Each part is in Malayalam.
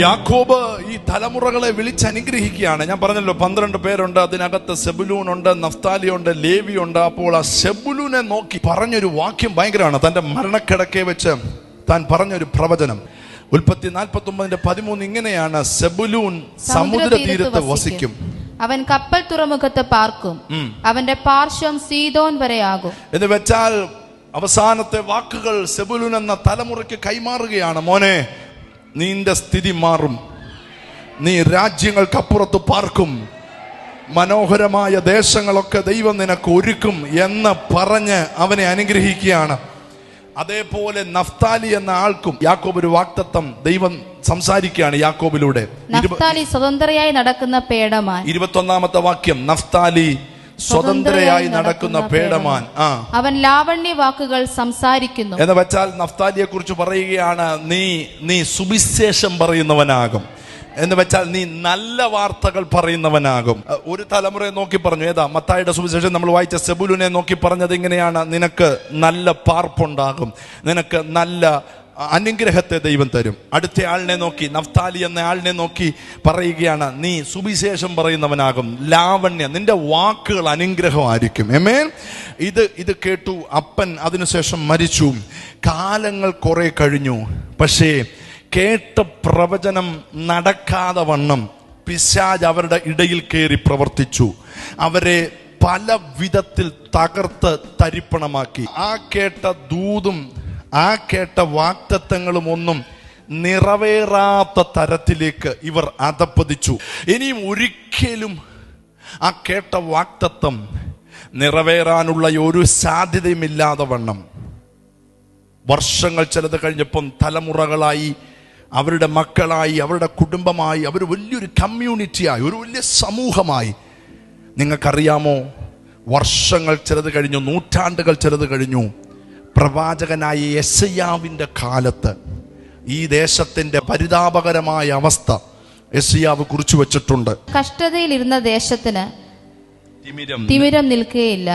യാക്കോബ് ഈ തലമുറകളെ വിളിച്ചനുഗ്രഹിക്കുകയാണ്. ഞാൻ പറഞ്ഞല്ലോ പന്ത്രണ്ട് പേരുണ്ട് അതിനകത്ത് സെബുലൂൺ ഉണ്ട് നഫ്താലി ഉണ്ട് ലേവി ഉണ്ട് അപ്പോൾ ആ സെബുലൂനെ നോക്കി പറഞ്ഞൊരു വാക്യം ഭയങ്കരമാണ്. തന്റെ മരണക്കിടക്കെ വെച്ച് താൻ പറഞ്ഞൊരു പ്രവചനം. ഉൽപ്പത്തി നാൽപ്പത്തി ഒമ്പതിന്റെ പതിമൂന്ന് ഇങ്ങനെയാണ് സെബുലൂൻ സമുദ്ര തീരത്ത് വസിക്കും. അവൻ കപ്പൽ തുറമുഖത്ത് പാർക്കും. അവന്റെ പാർശ്വം സീതോൻ വരെയാകും. എന്ന് വെച്ചാൽ അവസാനത്തെ വാക്കുകൾ സെബുലൂൻ എന്ന തലമുറയ്ക്ക് കൈമാറുകയാണ്. മോനെ നിന്റെ സ്ഥിതി മാറും. നീ രാജ്യങ്ങൾക്കപ്പുറത്ത് പാർക്കും. മനോഹരമായ ദേശങ്ങളൊക്കെ ദൈവം നിനക്ക് ഒരുക്കും എന്ന് പറഞ്ഞ് അവനെ അനുഗ്രഹിക്കുകയാണ്. അതേപോലെ നഫ്താലി എന്ന ആൾക്കും യാക്കോബ് ഒരു വാക്തത്വം ദൈവം സംസാരിക്കുകയാണ് യാക്കോബിലൂടെ. നഫ്താലി സ്വതന്ത്രയായി നടക്കുന്ന പേടമായി. ഇരുപത്തി ഒന്നാമത്തെ വാക്യം നഫ്താലി സ്വതന്ത്രയായി നടക്കുന്ന പേടമാൻ ആ. അവൻ ലാവണ്യ വാക്കുകൾ സംസാരിക്കുന്നു. എന്ന് വെച്ചാൽ നഫ്താലിയെ കുറിച്ച് പറയുകയാണ് നീ നീ സുവിശേഷം പറയുന്നവനാകും. എന്ന് വെച്ചാൽ നീ നല്ല വാർത്തകൾ പറയുന്നവനാകും. ഒരു തലമുറയെ നോക്കി പറഞ്ഞു ഏതാ മത്തായുടെ സുവിശേഷം നമ്മൾ വായിച്ച സെബുലുനെ നോക്കി പറഞ്ഞത് ഇങ്ങനെയാണ്. നിനക്ക് നല്ല പാർപ്പുണ്ടാകും. നിനക്ക് നല്ല അനുഗ്രഹത്തെ ദൈവം തരും. അടുത്ത ആളിനെ നോക്കി നഫ്താലി എന്ന ആളിനെ നോക്കി പറയുകയാണ് നീ സുവിശേഷം പറയുന്നവനാകും. ലാവണ്യ നിന്റെ വാക്കുകൾ അനുഗ്രഹമായിരിക്കും. എമേൻ ഇത് ഇത് കേട്ടു. അപ്പൻ അതിനുശേഷം മരിച്ചു. കാലങ്ങൾ കുറെ കഴിഞ്ഞു. പക്ഷേ കേട്ട പ്രവചനം നടക്കാതെ വണ്ണം പിശാജ് അവരുടെ ഇടയിൽ കയറി പ്രവർത്തിച്ചു. അവരെ പല വിധത്തിൽ തകർത്ത് തരിപ്പണമാക്കി. ആ കേട്ട ദൂതും ആ കേട്ട വാക്തത്വങ്ങളും ഒന്നും നിറവേറാത്ത തരത്തിലേക്ക് ഇവർ അതപ്പതിച്ചു ഇനിയും ഒരിക്കലും ആ കേട്ട വാക്തത്വം നിറവേറാനുള്ള ഒരു സാധ്യതയുമില്ലാതെ വണ്ണം. വർഷങ്ങൾ ചിലത് കഴിഞ്ഞപ്പം തലമുറകളായി അവരുടെ മക്കളായി അവരുടെ കുടുംബമായി അവർ വലിയൊരു കമ്മ്യൂണിറ്റിയായി ഒരു വലിയ സമൂഹമായി. നിങ്ങൾക്കറിയാമോ? വർഷങ്ങൾ ചിലത് കഴിഞ്ഞു നൂറ്റാണ്ടുകൾ ചിലത് കഴിഞ്ഞു. പ്രവാചകനായ യെസയ്യാവിന്റെ കാലത്ത് ഈ ദേശത്തിന്റെ പരിതാപകരമായ അവസ്ഥ യെസയ്യാവ് കുറിച്ചു വച്ചിട്ടുണ്ട്. കഷ്ടതയിലിരുന്ന ദേശത്തിന് തിമിരം നിൽക്കുകയില്ല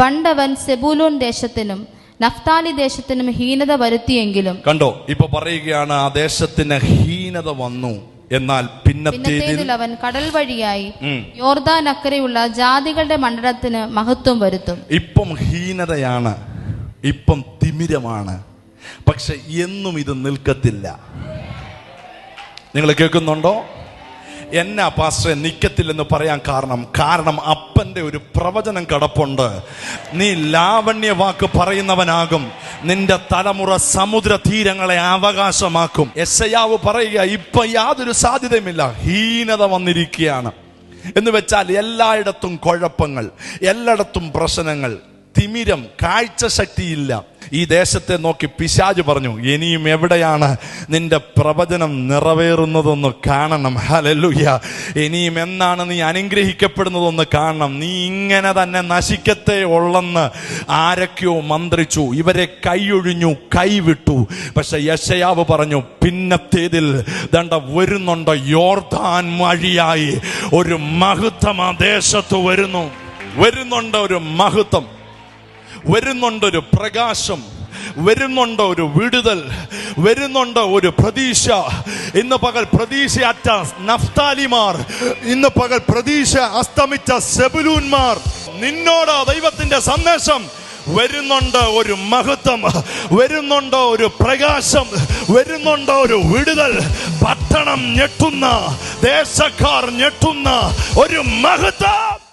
പണ്ടവൻ സെബൂലോൻ ദേശത്തിനും നഫ്താലി ദേശത്തിനും ഹീനത വരുത്തിയെങ്കിലും കണ്ടോ ഇപ്പൊ പറയുകയാണ് ആ ദേശത്തിന് ഹീനത വന്നു എന്നാൽ പിന്നത്തേതിൽ അവൻ കടൽ വഴിയായി. യോർദാൻ അക്കരെയുള്ള ജാതികളുടെ മണ്ഡലത്തിന് മഹത്വം വരുത്തും. ഇപ്പം ഹീനതയാണ്. ഇപ്പം തിമിരമാണ്. പക്ഷെ എന്നും ഇത് നിൽക്കത്തില്ല. നിങ്ങൾ കേൾക്കുന്നുണ്ടോ? എന്നാ പാസ്റ്ററെ നിൽക്കത്തില്ലെന്ന് പറയാൻ കാരണം കാരണം അപ്പന്റെ ഒരു പ്രവചനം കടപ്പുണ്ട്. നീ ലാവണ്യ വാക്ക് പറയുന്നവനാകും. നിന്റെ തലമുറ സമുദ്ര തീരങ്ങളെ അവകാശമാക്കും. എസ്ഐയാവ് പറയുക ഇപ്പൊ യാതൊരു സാധ്യതയുമില്ല. ഹീനത വന്നിരിക്കുകയാണ്. എന്ന് വെച്ചാൽ എല്ലായിടത്തും കുഴപ്പങ്ങൾ എല്ലായിടത്തും പ്രശ്നങ്ങൾ. തിമിരം കാഴ്ച ശക്തിയില്ല ഈ ദേശത്തെ നോക്കി പിശാജ് പറഞ്ഞു ഇനിയും എവിടെയാണ് നിന്റെ പ്രവചനം നിറവേറുന്നതൊന്ന് കാണണം. ഹലലുയ ഇനിയും എന്നാണ് നീ അനുഗ്രഹിക്കപ്പെടുന്നതെന്ന് കാണണം. നീ ഇങ്ങനെ തന്നെ നശിക്കത്തെ ഉള്ളെന്ന് ആരൊക്കെയോ മന്ത്രിച്ചു. ഇവരെ കൈയൊഴിഞ്ഞു കൈവിട്ടു. പക്ഷെ യശയാവ് പറഞ്ഞു പിന്നത്തേതിൽ ദണ്ട വരുന്നുണ്ട്? യോർദാൻ വഴിയായി ഒരു മഹത്വം ആ ദേശത്ത് വരുന്നു. വരുന്നുണ്ട് ഒരു മഹത്വം? വരുന്നുണ്ട് ഒരു പ്രകാശം വരുന്നുണ്ട് ഒരു വിടുതൽ വരുന്നുണ്ട് ഒരു പ്രതീക്ഷ. ഇന്ന് പകൽ പ്രതീക്ഷയറ്റ നഫ്താലിമാർ ഇന്ന് പകൽ പ്രതീക്ഷ അസ്തമിച്ച സെബുലൂന്മാർ. നിന്നോട് ദൈവത്തിന്റെ സന്ദേശം. വരുന്നുണ്ട് ഒരു മഹത്വം വരുന്നുണ്ട് ഒരു പ്രകാശം വരുന്നുണ്ട് ഒരു വിടുതൽ. പട്ടണം ഞെട്ടുന്ന ദേശക്കാർ ഞെട്ടുന്ന ഒരു മഹത്വം.